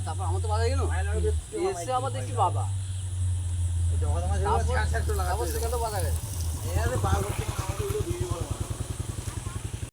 তারপর আমার তো বাধা গেল এসে আবার দেখি বাবা সেখানে বাধা গেছে। É, the Bible.